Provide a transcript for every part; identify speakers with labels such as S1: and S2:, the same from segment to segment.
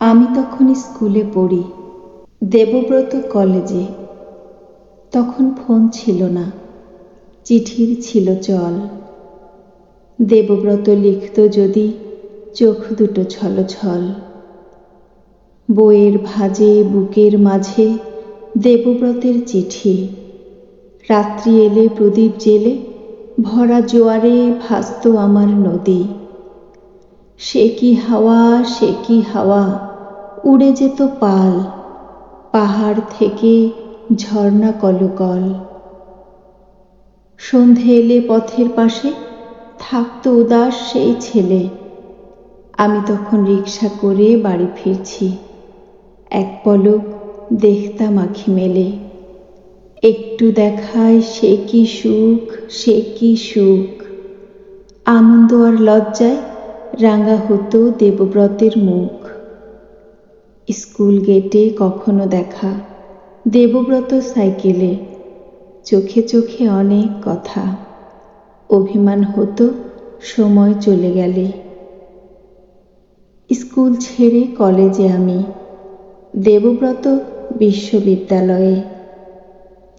S1: আমি তখন স্কুলে পড়ি, দেবব্রত কলেজে। তখন ফোন ছিল না, চিঠির ছিল চল। দেবব্রত লিখত যদি চোখ দুটো ছল ছল। বইয়ের ভাজে, বুকের মাঝে দেবব্রতের চিঠি। রাত্রি এলে, প্রদীপ জেলে, ভরা জোয়ারে ভাসত আমার নদী। সে কি হাওয়া, সে কি হাওয়া উড়ে যেত পাল, পাহাড় থেকে ঝর্ণা কলকল। সন্ধে এলে পথের পাশে থাকতো উদাস সেই ছেলে। আমি তখন রিক্সা করে বাড়ি ফিরছি। এক পলক দেখতাম আখি মেলে। একটু দেখায় সে কি সুখ, সে কি সুখ। আনন্দ আর লজ্জায় রাঙা হতো দেবব্রতের মুখ। স্কুল গেটে কখনো দেখা। দেবব্রত সাইকেলে চোখে চোখে অনেক কথা। অভিমান হতো, সময় চলে গেলে। স্কুল ছেড়ে কলেজে আমি, দেবব্রত বিশ্ববিদ্যালয়ে।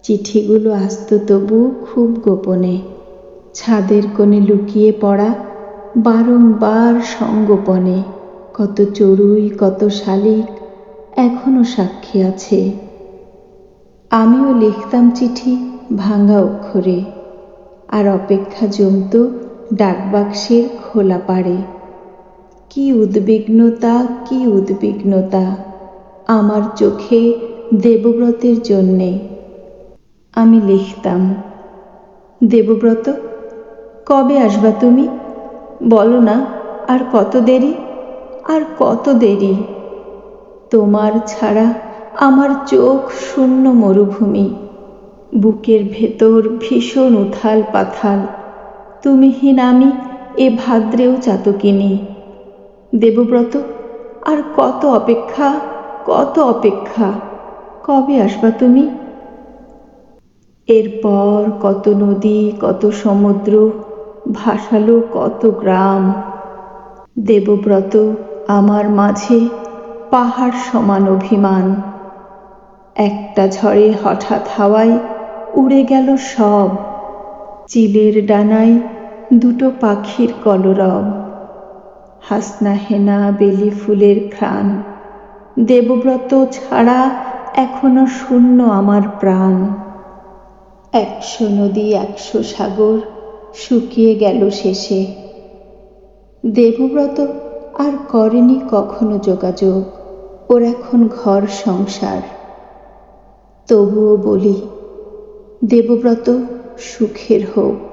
S1: চিঠিগুলো আসত তবু খুব গোপনে। ছাদের কোণে লুকিয়ে পড়া বারংবার সঙ্গোপনে কত চড়ুই, কত শালিক এখনও সাক্ষী আছে। আমিও লিখতাম চিঠি ভাঙা অক্ষরে, আর অপেক্ষা জমত ডাকবাক্সের খোলা পাড়ে। কি উদ্বিগ্নতা কি উদ্বিগ্নতা, আমার চোখে দেবব্রতের জন্যে। আমি লিখতাম, দেবব্রত, কবে আসবা তুমি? বলো না, আর কত দেরি? আর কত দেরি? তোমার ছাড়া আমার চোখ শূন্য মরুভূমি। বুকের ভেতর ভীষণ উথাল পাথাল। তুমিহীন আমি এ ভাদ্রেও চাতকিনি। দেবব্রত, আর কত অপেক্ষা কত অপেক্ষা, কবে আসবা তুমি? এরপর কত নদী, কত সমুদ্র, ভাসালো কত গ্রাম। দেবব্রত, আমার মাঝে পাহাড় সমান অভিমান। একটা ঝড়ে হঠাৎ হাওয়ায় উড়ে গেল সব। চিলের ডানায় দুটো পাখির কলরব। হাসনা হেনা বেলি ফুলের ঘ্রাণ। দেবব্রত ছাড়া এখনও শূন্য আমার প্রাণ। একশো নদী, একশো সাগর শুকিয়ে গেল শেষে। দেবব্রত আর করেনি কখনো যোগাযোগ। ওর এখন ঘর সংসার। তবুও বলি দেবব্রত সুখের হোক।